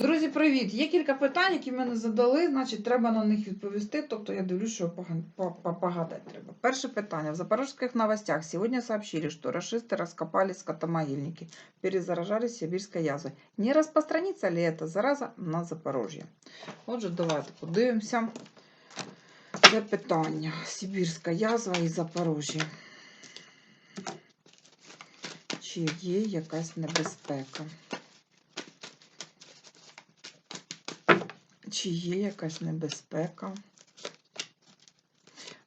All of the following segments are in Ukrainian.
Друзі, привіт! Є кілька питань, які мене задали, значить, треба на них відповісти. Тобто я дивлюсь, що пога- по- по- погадати треба. Перше питання. В запорожских новостях сегодня сообщили, что расисты раскопали скотомогильники, перезаражались сибирской язвой. Не распространится ли эта зараза на Запорожье? Отже, давайте подивимося. Це питання. Сибірська язва і Запорожжя. Чи є якась небезпека? Чи є якась небезпека?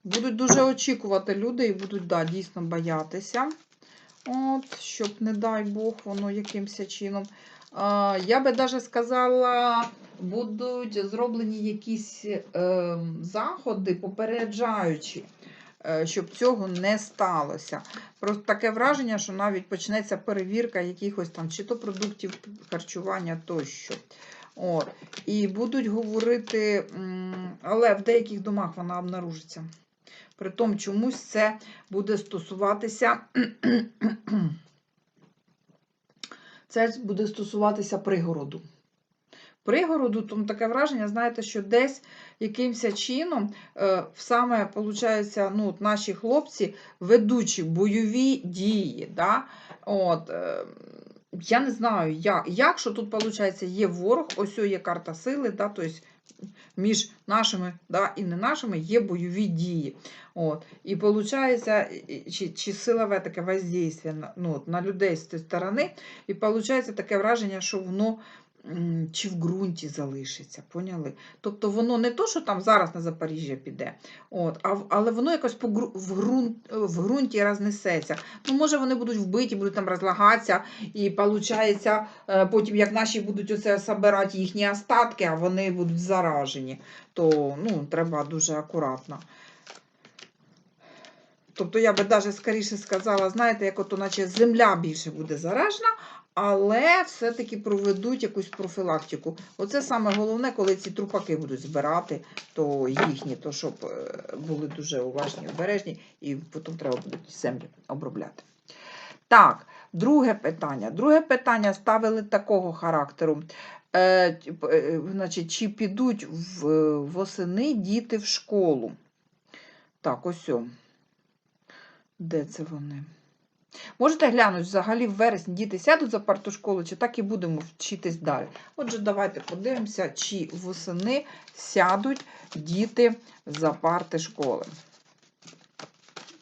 Будуть дуже очікувати люди і будуть, да, дійсно боятися. От, щоб, не дай Бог, воно якимось чином. А, я би навіть сказала, будуть зроблені якісь е, заходи, попереджаючі, е, щоб цього не сталося. Просто таке враження, що навіть почнеться перевірка якихось там чи то продуктів харчування тощо. От. І будуть говорити, але в деяких домах вона обнаружиться. Притом чомусь це буде стосуватися. Це буде стосуватися пригороду. Пригороду, тому таке враження, знаєте, що десь якимось чином е, саме, виходить, ну, от наші хлопці ведучі бойові дії. Да? От, е, я не знаю, як, як що тут виходить, є ворог, ось є карта сили, да, тобто між нашими да, і не нашими є бойові дії. От. І виходить, чи, чи силове таке воздействие ну, на людей з цієї сторони, і виходить таке враження, що воно чи в ґрунті залишиться, поняли? Тобто воно не то, що там зараз на Запоріжжя піде, от, а, але воно якось по в, ґрунт, в ґрунті рознесеться. Ну, може, вони будуть вбиті, будуть там розлагатися, і виходить, потім, як наші будуть оце собирати їхні остатки, а вони будуть заражені, то ну, треба дуже акуратно. Тобто я би навіть скоріше сказала, знаєте, як ото наче земля більше буде заражена, але все-таки проведуть якусь профілактику. Оце саме головне, коли ці трупаки будуть збирати, то їхні, то щоб е, були дуже уважні, обережні, і потім треба буде землю обробляти. Так, друге питання. Друге питання ставили такого характеру. Е, т- п- е, значить, чи підуть в, восени діти в школу? Так, ось. о. Де це вони? Можете глянути, взагалі в вересні діти сядуть за парту школи, чи так і будемо вчитись далі. Отже, давайте подивимося, чи восени сядуть діти за парти школи.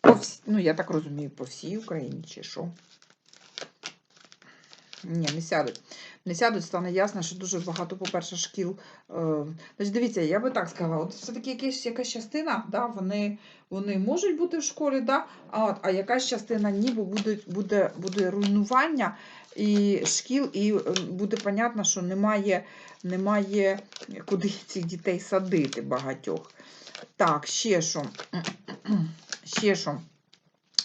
По всі, ну, я так розумію, по всій Україні, чи що? Ні, не сядуть. Не сядуть, стане ясно, що дуже багато, по-перше, шкіл. Е, значить, дивіться, я би так сказала, от все-таки якась, якась частина, да, вони, вони можуть бути в школі, да, а, от, а якась частина ніби буде, буде, буде руйнування і шкіл, і буде понятно, що немає, немає куди цих дітей садити багатьох. Так, ще що? Ще що?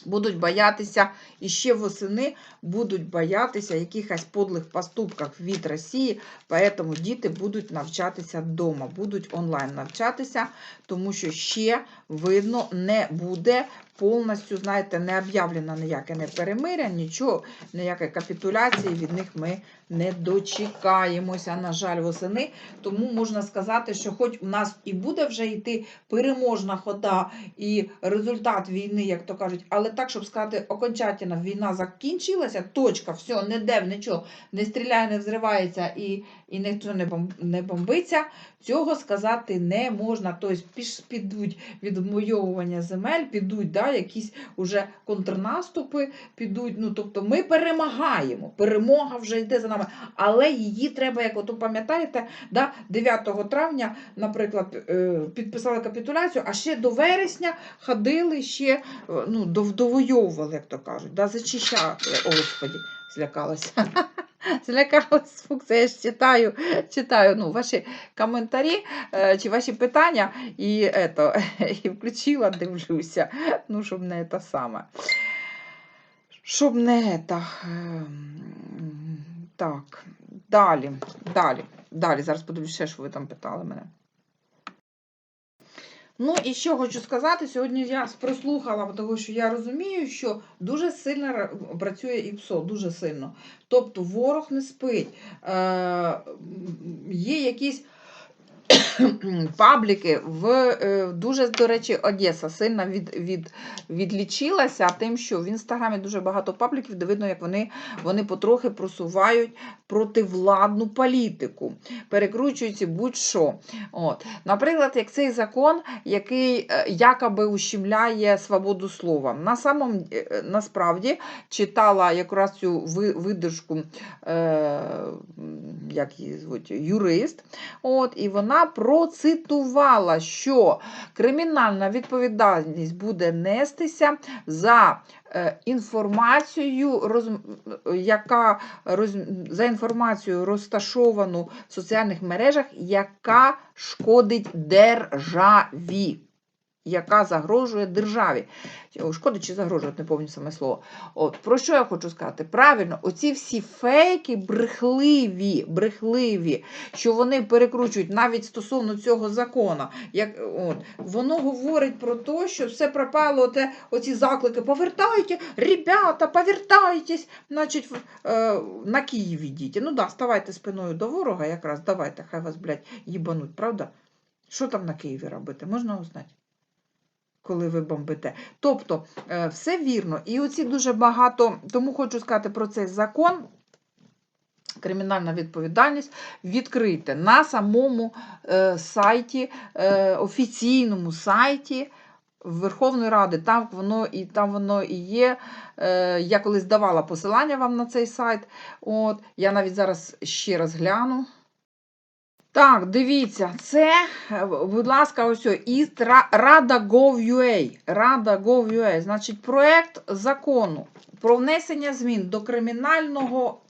Будуть боятися, і ще восени будуть боятися якихось подлих поступків від Росії, поэтому діти будуть навчатися вдома, будуть онлайн навчатися, тому що ще видно не буде повністю, знаєте, не об'явлено ніяке не перемиря, нічого, ніякої капітуляції від них ми не дочекаємося, на жаль, восени. Тому можна сказати, що хоч у нас і буде вже йти переможна хода і результат війни, як то кажуть, але так, щоб сказати, окончательно війна закінчилася, точка, все, не де, нічого, не стріляє, не взривається і, і ніхто не, бом, не бомбиться, цього сказати не можна. Тобто підуть відмойовування земель, підуть да, якісь уже контрнаступи, підуть. Ну, тобто ми перемагаємо, перемога вже йде за нами, але її треба, як ото пам'ятаєте, да, 9 травня, наприклад, е, підписали капітуляцію, а ще до вересня ходили, ще е, ну, дов- довойовували, як то кажуть, да, зачищали. О, Господі, злякалася. Злякалась, фук, я ж читаю, читаю ну, ваші коментарі е, чи ваші питання і, ето, і включила, дивлюся, ну, щоб не те саме. Щоб не це. Так, далі, далі, далі. Зараз подивлюся, що ви там питали мене. Ну і що хочу сказати, сьогодні я прослухала, тому що я розумію, що дуже сильно ра- працює ІПСО, дуже сильно. Тобто ворог не спить. Е, є якісь пабліки в е, дуже, до речі, Одеса сильно від, від, відлічилася тим, що в інстаграмі дуже багато пабліків, де видно, як вони, вони потрохи просувають противладну політику, перекручуються будь-що. От. Наприклад, як цей закон, який е, якоби ущемляє свободу слова. На самом, е, насправді читала якраз цю ви- видержку, е, як її звуть, юрист. От, і вона процитувала, що кримінальна відповідальність буде нестися за е, інформацію, роз, яка роз, за інформацію розташовану в соціальних мережах, яка шкодить державі. Яка загрожує державі. О, Шкодить чи загрожує, не пам'ятаю саме слово. От, про що я хочу сказати? Правильно, оці всі фейки брехливі, брехливі, що вони перекручують навіть стосовно цього закону. Як, от, воно говорить про те, що все пропало, те, оці заклики повертайте, ребята, повертайтесь, значить, е, на Київ ідіть. Ну да, ставайте спиною до ворога, якраз давайте, хай вас, блядь, їбануть, правда? Що там на Києві робити? Можна узнати? Коли ви бомбите. Тобто, е, все вірно. І оці дуже багато, тому хочу сказати про цей закон. Кримінальна відповідальність відкрите на самому е, сайті, е, офіційному сайті Верховної Ради. Там воно і там воно і є. Я колись давала посилання вам на цей сайт. От, я навіть зараз ще раз гляну. Так, дивіться, це, е, будь ласка, ось Ра- Rada.gov.ua. Rada.gov.ua. Значить, проект закону про внесення змін до кримінального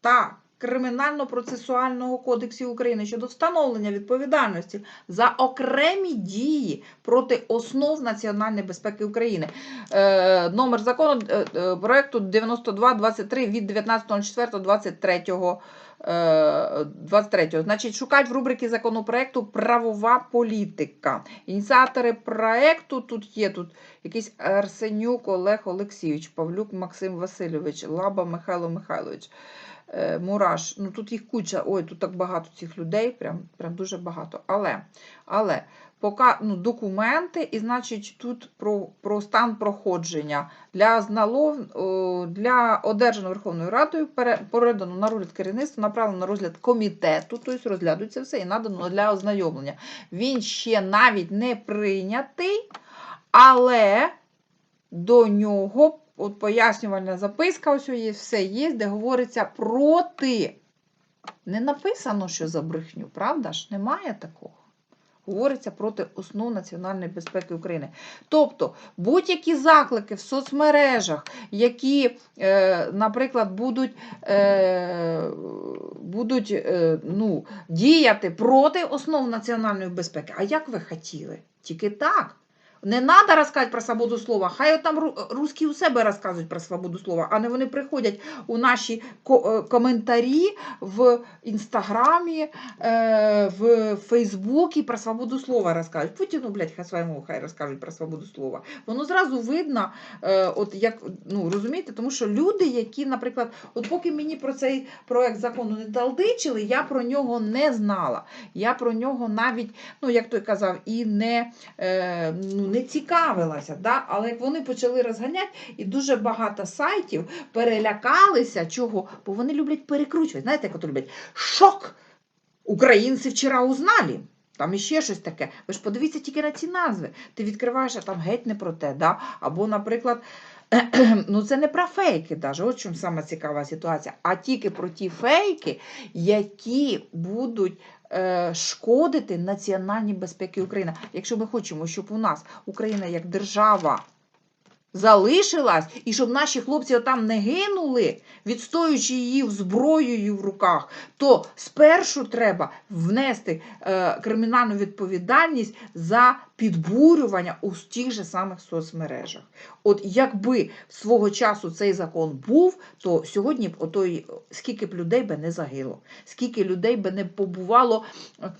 та Кримінально-процесуального кодексів України щодо встановлення відповідальності за окремі дії проти основ національної безпеки України. Е, номер закону е, е, проекту 9223 від 19.04.23 е, 23. Значить, шукать в рубрики законопроекту правова політика. Ініціатори проекту тут є тут якийсь Арсенюк Олег Олексійович, Павлюк Максим Васильович, Лаба Михайло Михайлович. е, Мураш, ну тут їх куча, ой, тут так багато цих людей, прям, прям дуже багато. Але, але пока, ну, документи, і значить тут про, про стан проходження для зналов, для одержаного Верховною Радою передано на розгляд керівництва, направлено на розгляд комітету, тобто розглядується все і надано для ознайомлення. Він ще навіть не прийнятий, але до нього от пояснювальна записка, ось є, все є, де говориться проти. Не написано, що за брехню, правда ж? Немає такого. Говориться проти основ національної безпеки України. Тобто будь-які заклики в соцмережах, які, е, наприклад, будуть, е, будуть е, ну, діяти проти основ національної безпеки. А як ви хотіли? Тільки так. Не треба розказувати про свободу слова. Хай там русські у себе розказують про свободу слова, а не вони приходять у наші коментарі в інстаграмі, е, в Фейсбуці про свободу слова розкажуть. Путіну, блядь, хай своєму хай розкажуть про свободу слова. Воно зразу видно, е, от як ну розумієте, тому що люди, які, наприклад, от поки мені про цей проект закону не талдичили, я про нього не знала. Я про нього навіть, ну як той казав, і не. Е, ну, не цікавилася. Да? Але як вони почали розганяти, і дуже багато сайтів перелякалися, чого? Бо вони люблять перекручувати. Знаєте, як от люблять? Шок! Українці вчора узнали. Там іще щось таке. Ви ж подивіться тільки на ці назви. Ти відкриваєш, а там геть не про те. Да? Або, наприклад, ну це не про фейки, даже. от чому саме цікава ситуація, а тільки про ті фейки, які будуть шкодити національній безпеці України. Якщо ми хочемо, щоб у нас Україна як держава залишилась, і щоб наші хлопці там не гинули, відстоюючи її зброєю в руках, то спершу треба внести е, кримінальну відповідальність за підбурювання у тих же самих соцмережах. От якби свого часу цей закон був, то сьогодні б отой, скільки б людей би не загинуло, скільки людей би не побувало е,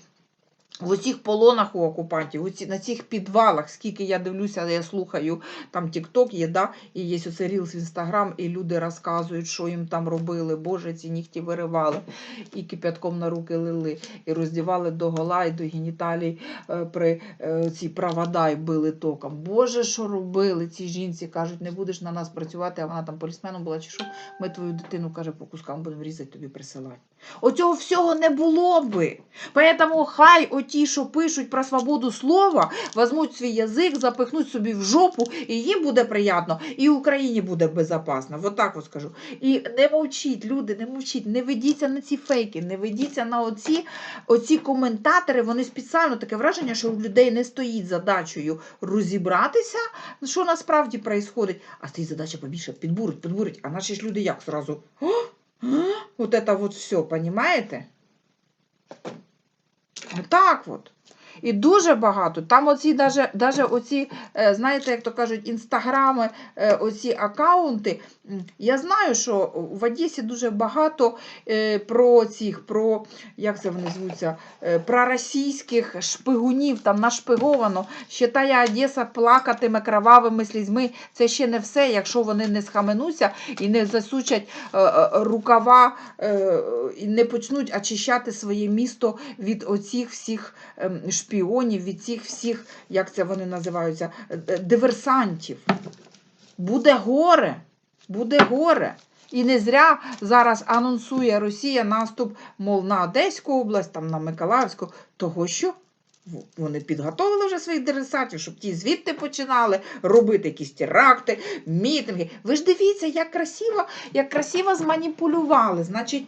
в оцих полонах у окупантів, на цих підвалах, скільки я дивлюся, я слухаю, там TikTok є, да, і є оце Reels в Instagram, і люди розказують, що їм там робили, боже, ці нігті виривали, і кипятком на руки лили, і роздівали до гола, і до геніталій е, при е, ці провода і били током. Боже, що робили ці жінці, кажуть, не будеш на нас працювати, а вона там полісменом була, чи що, ми твою дитину, каже, по кускам будемо різати, тобі присилати. Оцього всього не було би. Поэтому хай оті, що пишуть про свободу слова, візьмуть свій язик, запихнуть собі в жопу, і їм буде приємно, і Україні буде безпечно. Вот так от скажу. І не мовчіть, люди, не мовчіть, не ведіться на ці фейки, не ведіться на оці, оці коментатори. Вони спеціально таке враження, що у людей не стоїть задачею розібратися, що насправді відбувається, а стоїть задача побільше підбурить, підбурить. А наші ж люди як сразу? «О, а, Вот это вот все, понимаете? Отак от. І дуже багато. Там оці даже, оці, е, знаєте, як то кажуть, інстаграми, е, оці акаунти. Я знаю, що в Одесі дуже багато е, про цих, про, як це вони звуться, е, про російських шпигунів, там нашпиговано. Ще тая Одеса плакатиме кровавими слізьми. Це ще не все, якщо вони не схаменуться і не засучать е, рукава і не почнуть очищати своє місто від оцих всіх ем, шпіонів, від цих всіх, як це вони називаються, диверсантів. Буде горе, буде горе. І не зря зараз анонсує Росія наступ, мов на Одеську область, там на Миколаївську, того що вони підготовили вже своїх диверсантів, щоб ті звідти починали робити якісь теракти, мітинги. Ви ж дивіться, як красиво, як красиво зманіпулювали. Значить,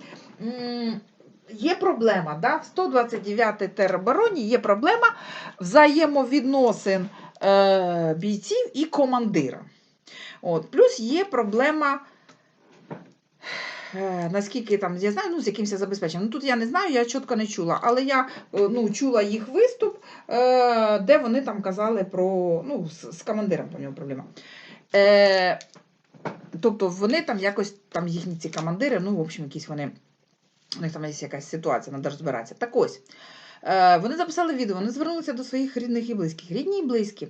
є проблема, да? в 129-й теробороні є проблема взаємовідносин е, бійців і командира. От. Плюс є проблема. е, Наскільки там я знаю, ну з якимось забезпеченням. Ну тут я не знаю, я чітко не чула, але я е, ну, чула їх виступ, е, де вони там казали про ну, з, командиром по нього проблема. Тобто вони там якось там їхні ці командири, ну, в общем, якісь вони. У них там є якась ситуація, треба розбиратися. Так ось. Е, Вони записали відео, вони звернулися до своїх рідних і близьких. Рідні і близькі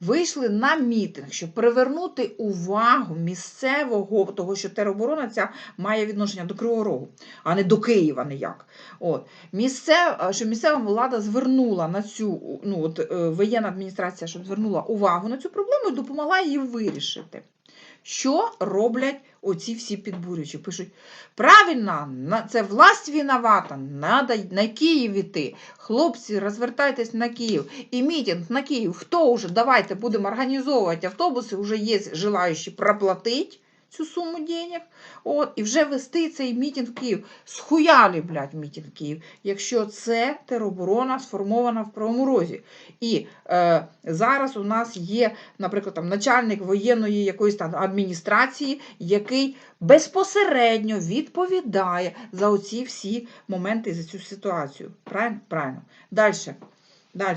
вийшли на мітинг, щоб привернути увагу місцевого, того, що тероборона ця має відношення до Кривого Рогу, а не до Києва ніяк. От. Місцев, е, що місцева влада звернула на цю ну, от, е, воєнна адміністрація, щоб звернула увагу на цю проблему і допомогла її вирішити. Що роблять оці всі підбурюючі? Пишуть, правильно, це власть виновата, треба на Київ іти. Хлопці, розвертайтесь на Київ. І мітинг на Київ. Хто вже? Давайте будемо організовувати автобуси, вже є желаючі проплатити цю суму денег. От, і вже вести цей мітинг в Київ. Схуяли, блядь, мітинг в Київ, якщо це тероборона сформована в Правому Розі. І е, зараз у нас є, наприклад, там начальник воєнної якоїсь там адміністрації, який безпосередньо відповідає за оці всі моменти за цю ситуацію. Правильно? Правильно. Далі. Далі.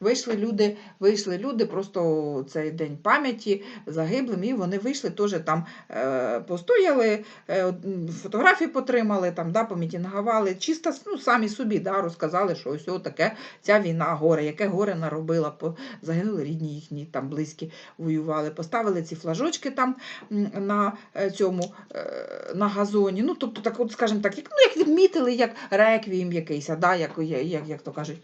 Вийшли люди, вийшли люди, просто цей день пам'яті загиблим, і вони вийшли теж там е, постояли, е, фотографії потримали, там, да, помітінгували, чисто ну, самі собі да, розказали, що ось таке ця війна горе, яке горе наробила, загинули рідні їхні, там близькі воювали, поставили ці флажочки там на е, цьому, е, на газоні. Ну, тобто, так, от, скажімо так, як, ну, як відмітили, як реквієм якийсь, да, як, як, як то кажуть.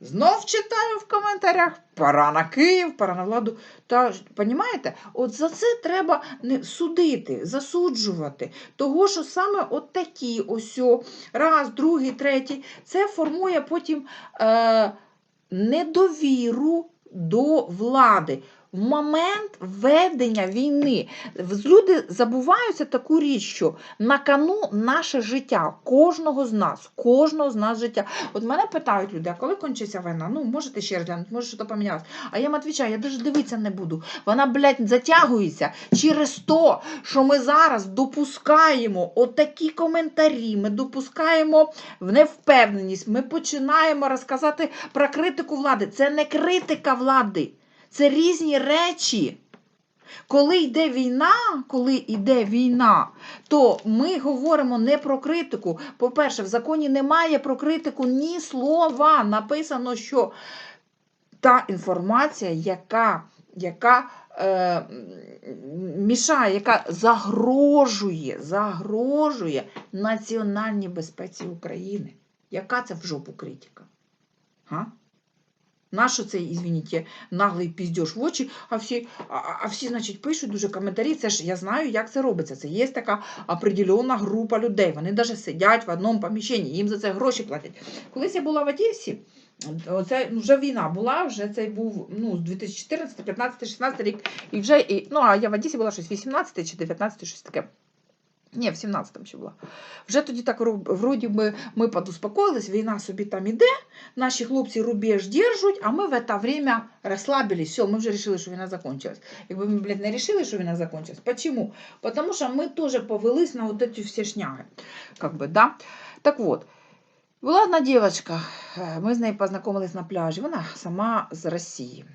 Знов читаю в коментарях, пора на Київ, пора на владу. Та понімаєте, от за це треба не судити, засуджувати. Того, що саме от такі ось раз, другий, третій, це формує потім е, недовіру до влади. В момент ведення війни люди забуваються таку річ, що на кону наше життя, кожного з нас, кожного з нас життя. От мене питають люди, а коли кончиться війна? Ну, можете ще глянути, може, що помінялось. А я їм відповідаю, я навіть дивитися не буду. Вона, блядь, затягується через то, що ми зараз допускаємо отакі коментарі, ми допускаємо невпевненість, ми починаємо розказати про критику влади. Це не критика влади, це різні речі. Коли йде війна, коли йде війна, то ми говоримо не про критику. По-перше, в законі немає про критику ні слова. Написано, що та інформація, яка, яка е, мішає, яка загрожує, загрожує національній безпеці України. Яка це в жопу критика? Га? Нащо цей, извините, наглий піздьош в очі, а всі, а, а всі, значить, пишуть дуже коментарі. Це ж я знаю, як це робиться. Це є така определена група людей. Вони навіть сидять в одному поміщенні, їм за це гроші платять. Колись я була в Одесі, Оце вже війна була, вже цей був ну, 2014, 15, 16 рік. І вже, і, ну, а я в Одесі була щось 18 чи 19, щось таке. Ні, в 17-му ще була. Вже тоді так ру- вроді би ми подуспокоїлись, війна собі там іде, наші хлопці рубеж держать, а ми в це время розслабились, все, ми вже вирішили, що війна закончилась. Якби ми, блядь, не вирішили, що війна закончилась. Почему? Потому що ми теж повелись на вот эти всі шняги. Как бы, да? Так вот, була одна дівчинка, е, ми з нею познайомились на пляжі, вона сама з Росії.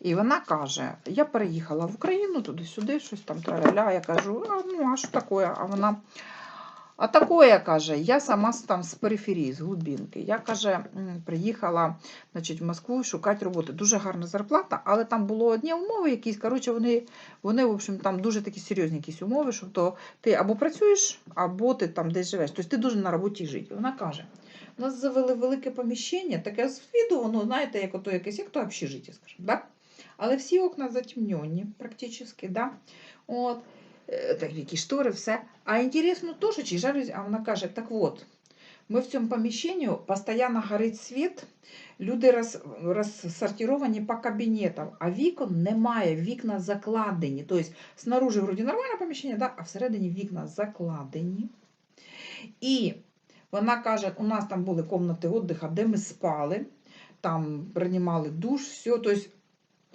І вона каже: я переїхала в Україну туди-сюди, щось там траля. Я кажу, а, ну а що таке? А вона. А такое, каже, я сама там з периферії, з глибинки. Я каже, приїхала значить, в Москву шукати роботи. Дуже гарна зарплата, але там було одні умови якісь. Коротше, вони, вони, в общем, там дуже такі серйозні якісь умови, що то ти або працюєш, або ти там десь живеш. Тобто ти дуже на роботі жити. Вона каже: у нас завели велике поміщення, таке з виду, воно, знаєте, як ото якесь, як то общежиття, скажімо, да? Але всі окна затемнені, практично, да? От, е, так, які штори, все. А інтересно теж, чи жалюсь, а вона каже, так от, ми в цьому поміщенні постійно горить світ, люди роз, розсортировані по кабінетам, а вікон немає, вікна закладені. Тобто, снаружи вроді нормальне поміщення, да? а всередині вікна закладені. І вона каже, у нас там були кімнати віддиху, де ми спали, там приймали душ, все. Тобто,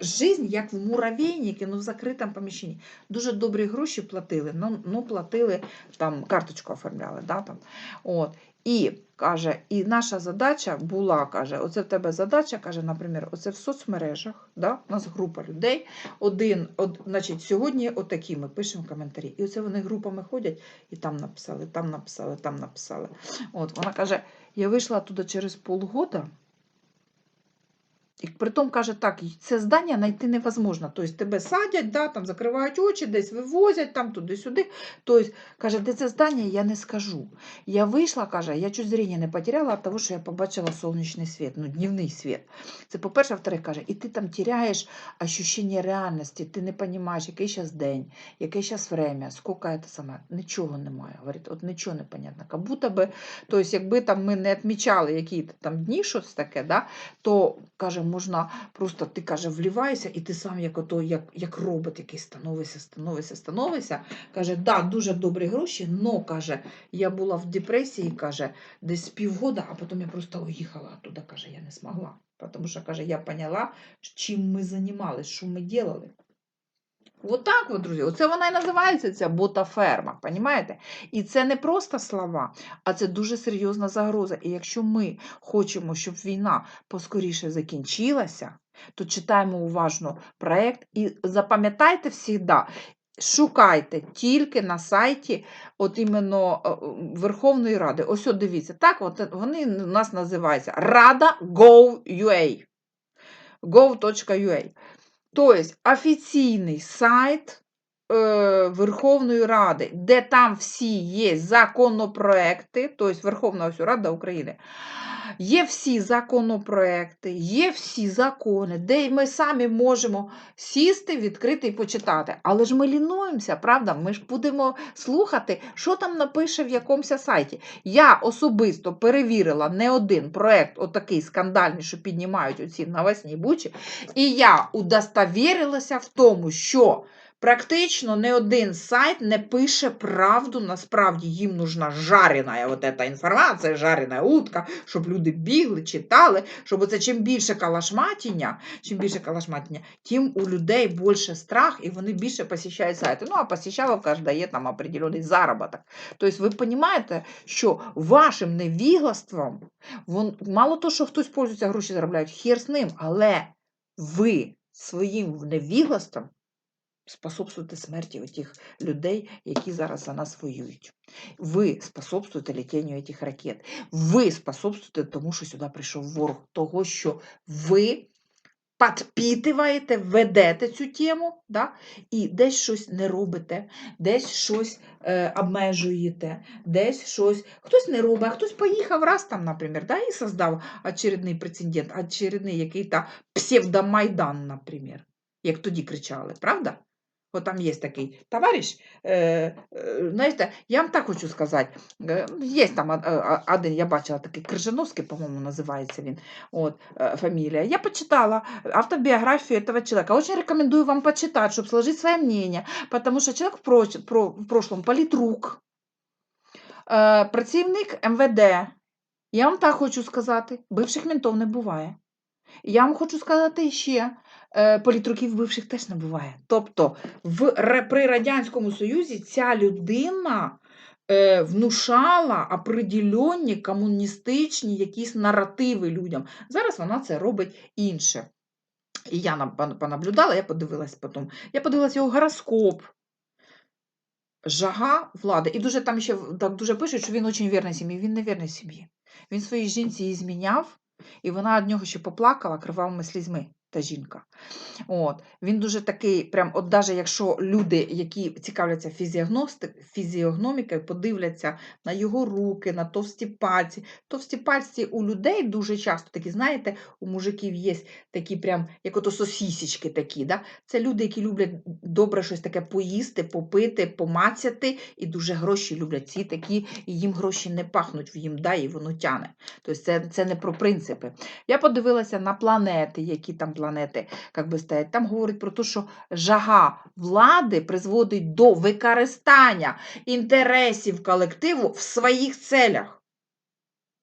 Жизнь як в муравейнику, ну в закритому поміщенні. Дуже добрі гроші платили, ну, ну платили, там карточку оформляли. Да, там. От. І каже, і наша задача була, каже, оце в тебе задача, каже, наприклад, оце в соцмережах, да, у нас група людей, один, од, значить, сьогодні отакі ми пишемо коментарі. І оце вони групами ходять і там написали, там написали, там написали. От, вона каже, я вийшла туди через полгода, і притом каже, так, це здання знайти невозможно. Тобто тебе садять, да, там закривають очі, десь вивозять, там туди-сюди. Тобто, каже, де це здання, я не скажу. Я вийшла, каже, я чуть зріння не потеряла від того, що я побачила сонячний світ, ну, дневний світ. Це по-перше, вторе каже, і ти там теряєш ощущення реальності, ти не розумієш, який зараз день, яке зараз время, скільки це саме. Нічого немає. Говорить, от нічого не понятно. Как будто би, тобто, якби там ми не відмічали які там дні, щось таке, да, то каже, можна просто ти каже, вливаєшся, і ти сам як ото, як, як робот який становишся, становишся, становишся. Каже, да, дуже добрі гроші, но каже, я була в депресії, каже, десь півгода, а потім я просто уїхала оттуда, каже, я не змогла. Тому що каже, я поняла, чим ми займалися, що ми робили. От так от, друзі, оце вона і називається ця ботаферма, понімаєте? І це не просто слова, а це дуже серйозна загроза. І якщо ми хочемо, щоб війна поскоріше закінчилася, то читаємо уважно проект і запам'ятайте завжди, шукайте тільки на сайті от іменно е, Верховної Ради. Ось от дивіться, так, от вони у нас називаються Рада Gov.ua. gov.ua. Тобто офіційний сайт Верховної Ради, де там всі є законопроекти, тобто Верховна Рада України, є всі законопроекти, є всі закони, де ми самі можемо сісти, відкрити і почитати. Але ж ми лінуємося, правда? Ми ж будемо слухати, що там напише в якомусь сайті. Я особисто перевірила не один проект, отакий скандальний, що піднімають оці навесні бучі, і я удостовірилася в тому, що практично не один сайт не пише правду. Насправді їм нужна жарена эта інформація, жарена утка, щоб люди бігли, читали, щоб оце чим більше калашматіння, чим більше калашматіння, тим у людей більше страх, і вони більше посіщають сайти. Ну, а посіщаловка ж дає там определений заробіток. Тобто ви розумієте, що вашим невіглаством, вон, мало того, що хтось пользується, гроші заробляють, хер з ним, але ви своїм невіглаством способствуєте смерті отих людей, які зараз за нас воюють. Ви способствуєте літінню цих ракет. Ви способствуєте тому, що сюди прийшов ворог, того, що ви підпітуєте, ведете цю тему, да? і десь щось не робите, десь щось е, обмежуєте, десь щось. Хтось не робить, а хтось поїхав раз там, наприклад, да? і создав очередний прецедент, очередний який-то псевдомайдан, наприклад, як тоді кричали, правда? От там є такий товариш, е, е, знаєте, я вам так хочу сказати, є там е, один, я бачила такий Крижановський, по-моєму, називається він, от, фамілія. Я почитала автобиографию этого человека. Очень рекомендую вам почитать, чтобы сложить свое мнение, потому что человек в, про- в прошлом политрук, е, працівник МВД. Я вам так хочу сказати, бивших ментов не буває. Я вам хочу сказати ще, е, політруків бивших теж не буває. Тобто в, при Радянському Союзі ця людина е, внушала определенні комуністичні якісь наративи людям. Зараз вона це робить інше. І я понаблюдала, я подивилась потім. Я подивилась його гороскоп. Жага влади. І дуже там ще так дуже пишуть, що він дуже вірний сім'ї. Він не вірний сім'ї. Він своїй жінці її зміняв, і вона від нього ще поплакала кривавими слізьми, та жінка. От. Він дуже такий, прям, от даже якщо люди, які цікавляться фізіогномікою, подивляться на його руки, на товсті пальці. Товсті пальці у людей дуже часто такі, знаєте, у мужиків є такі прям, як ото сосісічки такі. Да? Це люди, які люблять добре щось таке поїсти, попити, помацяти, і дуже гроші люблять. Ці такі, і їм гроші не пахнуть, їм дай, і воно тяне. Тобто це, це не про принципи. Я подивилася на планети, які там планети як би стоять. Там говорить про те, що жага влади призводить до використання інтересів колективу в своїх целях.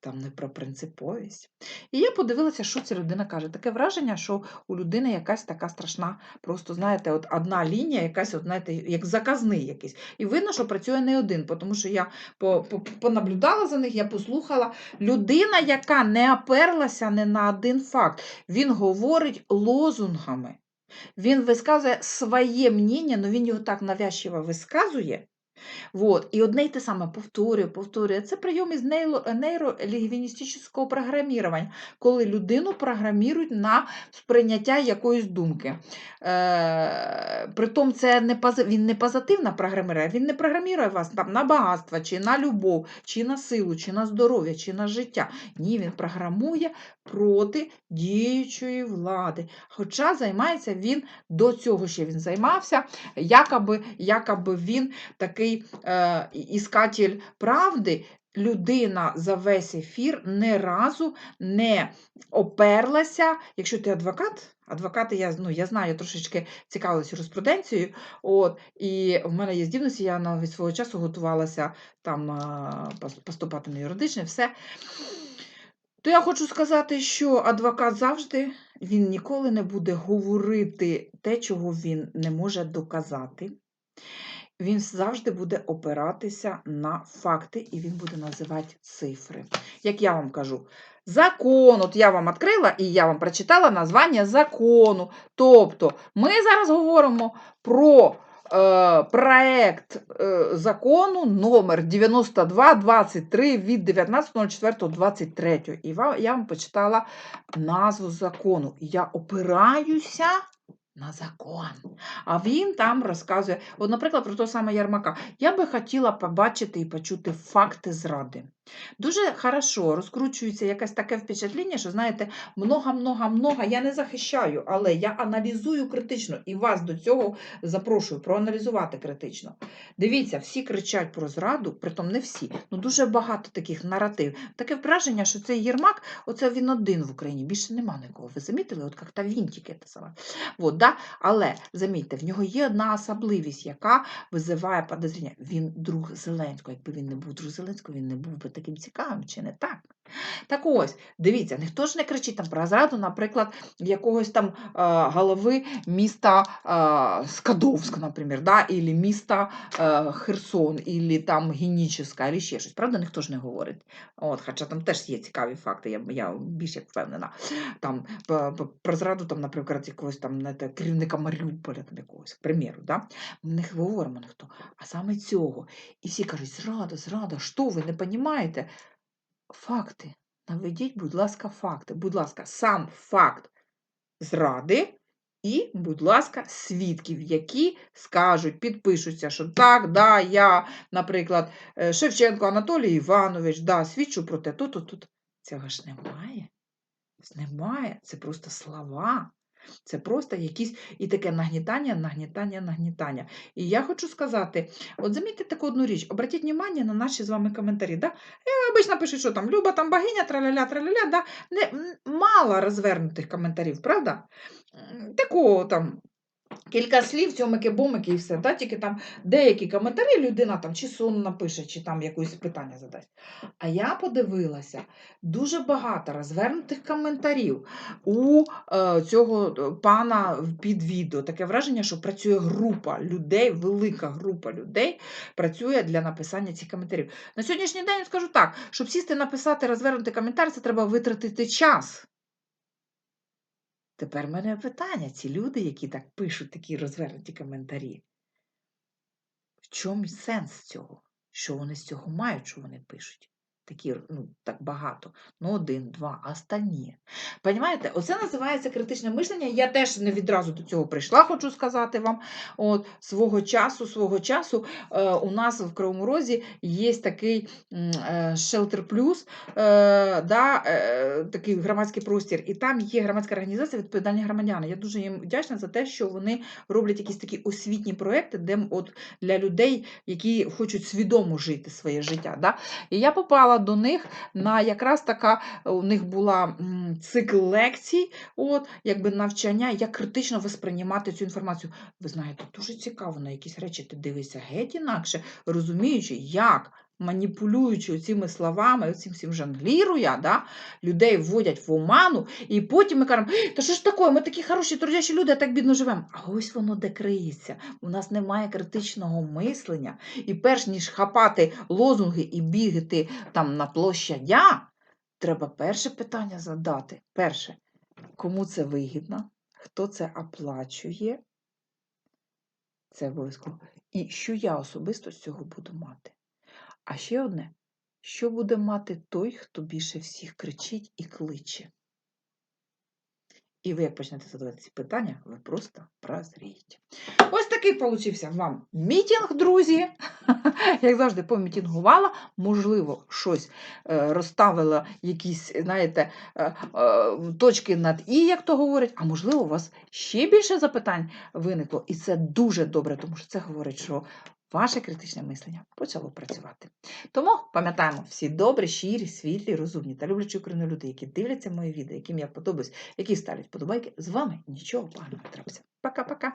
Там не про принциповість. І я подивилася, що ця людина каже. Таке враження, що у людини якась така страшна, просто, знаєте, от одна лінія, якась, от, знаєте, як заказний якийсь. І видно, що працює не один, тому що я по- по- понаблюдала за них, я послухала. Людина, яка не оперлася не на один факт, він говорить лозунгами. Він висказує своє мнення, але він його так навязчиво висказує. Вот. І одне й те саме повторює, повторює. Це прийом із нейролінгвістичного програмування, коли людину програмірують на сприйняття якоїсь думки. Е, притом це не пози- він не позитивно програмірує, він не програмірує вас там, на багатство, чи на любов, чи на силу, чи на здоров'я, чи на життя. Ні, він програмує проти діючої влади. Хоча займається він до цього ще він займався, якоби, якоби він такий е, іскатель правди. Людина за весь ефір не разу не оперлася. Якщо ти адвокат, адвокати, я, ну, я знаю, я трошечки цікавилася юриспруденцією. От, і в мене є здібності, я навіть свого часу готувалася там е, поступати на юридичне, все. То я хочу сказати, що адвокат завжди він ніколи не буде говорити те, чого він не може доказати. Він завжди буде опиратися на факти і він буде називати цифри. Як я вам кажу, закон, от я вам відкрила і я вам прочитала названня закону. Тобто ми зараз говоримо про е, проект е, закону номер 9223 від 19.04.23. І я вам почитала назву закону. Я опираюся на закон. А він там розказує, от, наприклад, про того саме Ярмака. Я би хотіла побачити і почути факти зради. Дуже хорошо розкручується якесь таке впечатлення, що, знаєте, много-много-много я не захищаю, але я аналізую критично і вас до цього запрошую проаналізувати критично. Дивіться, всі кричать про зраду, притом не всі, ну дуже багато таких наративів. Таке враження, що цей Єрмак, оце він один в Україні, більше нема нікого. Ви замітили? От як та вінтики те саме. От, да? Але замітьте, в нього є одна особливість, яка визиває подозріння. Він друг Зеленського. Якби він не був друг Зеленського, він не був би таким цікавим, чи не так? Так ось, дивіться, ніхто ж не кричить там про зраду, наприклад, якогось там е, голови міста е, Скадовськ, наприклад, да? Ілі міста е, Херсон, ілі там Геніческа, або ще щось. Правда, ніхто ж не говорить. От, хоча там теж є цікаві факти, я, я більш як впевнена. Там про зраду, там, наприклад, якогось там знаєте, керівника Маріуполя, там якогось, к примеру, да? Ми не говоримо ніхто, а саме цього. І всі кажуть, зрада, зрада, що ви не розумієте? Факти. Наведіть, будь ласка, факти. Будь ласка, сам факт зради і, будь ласка, свідків, які скажуть, підпишуться, що так, да, я, наприклад, е, Шевченко Анатолій Іванович, да, свідчу про те, тут, тут, тут. Цього ж немає. Немає. Це просто слова. Це просто якісь і таке нагнітання, нагнітання, нагнітання. І я хочу сказати: от замітьте таку одну річ, обратіть увагу на наші з вами коментарі. Да? Я обично пишу, що там Люба, там богиня, траля-ля, траля-ля, да? Не, мало розвернутих коментарів, правда? Такого там. Кілька слів, цьомики, бомики і все. Да? Тільки там деякі коментарі людина там чи сон напише, чи там якесь питання задасть. А я подивилася дуже багато розвернутих коментарів у е, цього е, пана під відео. Таке враження, що працює група людей, велика група людей працює для написання цих коментарів. На сьогоднішній день я скажу так: щоб сісти написати розвернутий коментар, це треба витратити час. Тепер в мене питання: ці люди, які так пишуть такі розвернуті коментарі, в чому сенс цього? Що вони з цього мають, що вони пишуть? Такі, ну, так багато. Ну, один, два, а остальні. Понімаєте, оце називається критичне мислення. Я теж не відразу до цього прийшла, хочу сказати вам. От, свого часу, свого часу е, у нас в Кривому Розі є такий е, Plus, е, да, е, такий громадський простір, і там є громадська організація відповідальні громадяни. Я дуже їм вдячна за те, що вони роблять якісь такі освітні проекти, де от для людей, які хочуть свідомо жити своє життя. Да? І я попала до них на якраз така, у них була цикл лекцій, от, якби навчання, як критично восприймати цю інформацію. Ви знаєте, дуже цікаво, на якісь речі ти дивишся геть інакше, розуміючи, як. Маніпулюючи цими словами, цим всім жонгліруя, да, людей вводять в оману, і потім ми кажемо, та що ж таке, ми такі хороші трудящі люди, а так бідно живемо. А ось воно де криється. У нас немає критичного мислення. І перш ніж хапати лозунги і бігати там на площадя, треба перше питання задати. Перше, кому це вигідно, хто це оплачує, це обов'язково. І що я особисто з цього буду мати. А ще одне, що буде мати той, хто більше всіх кричить і кличе. І ви, як почнете задавати ці питання, ви просто прозрієте. Ось такий получився вам мітінг, друзі. Як завжди, помітінгувала, можливо, щось е, розставила, якісь, знаєте, е, е, точки над І, як то говорять, а можливо, у вас ще більше запитань виникло. І це дуже добре, тому що це говорить, що ваше критичне мислення почало працювати. Тому пам'ятаємо, всі добрі, щирі, світлі, розумні та люблячі Україну люди, які дивляться мої відео, яким я подобаюсь, які ставлять подобайки, з вами нічого поганого не трапиться. Пока-пока!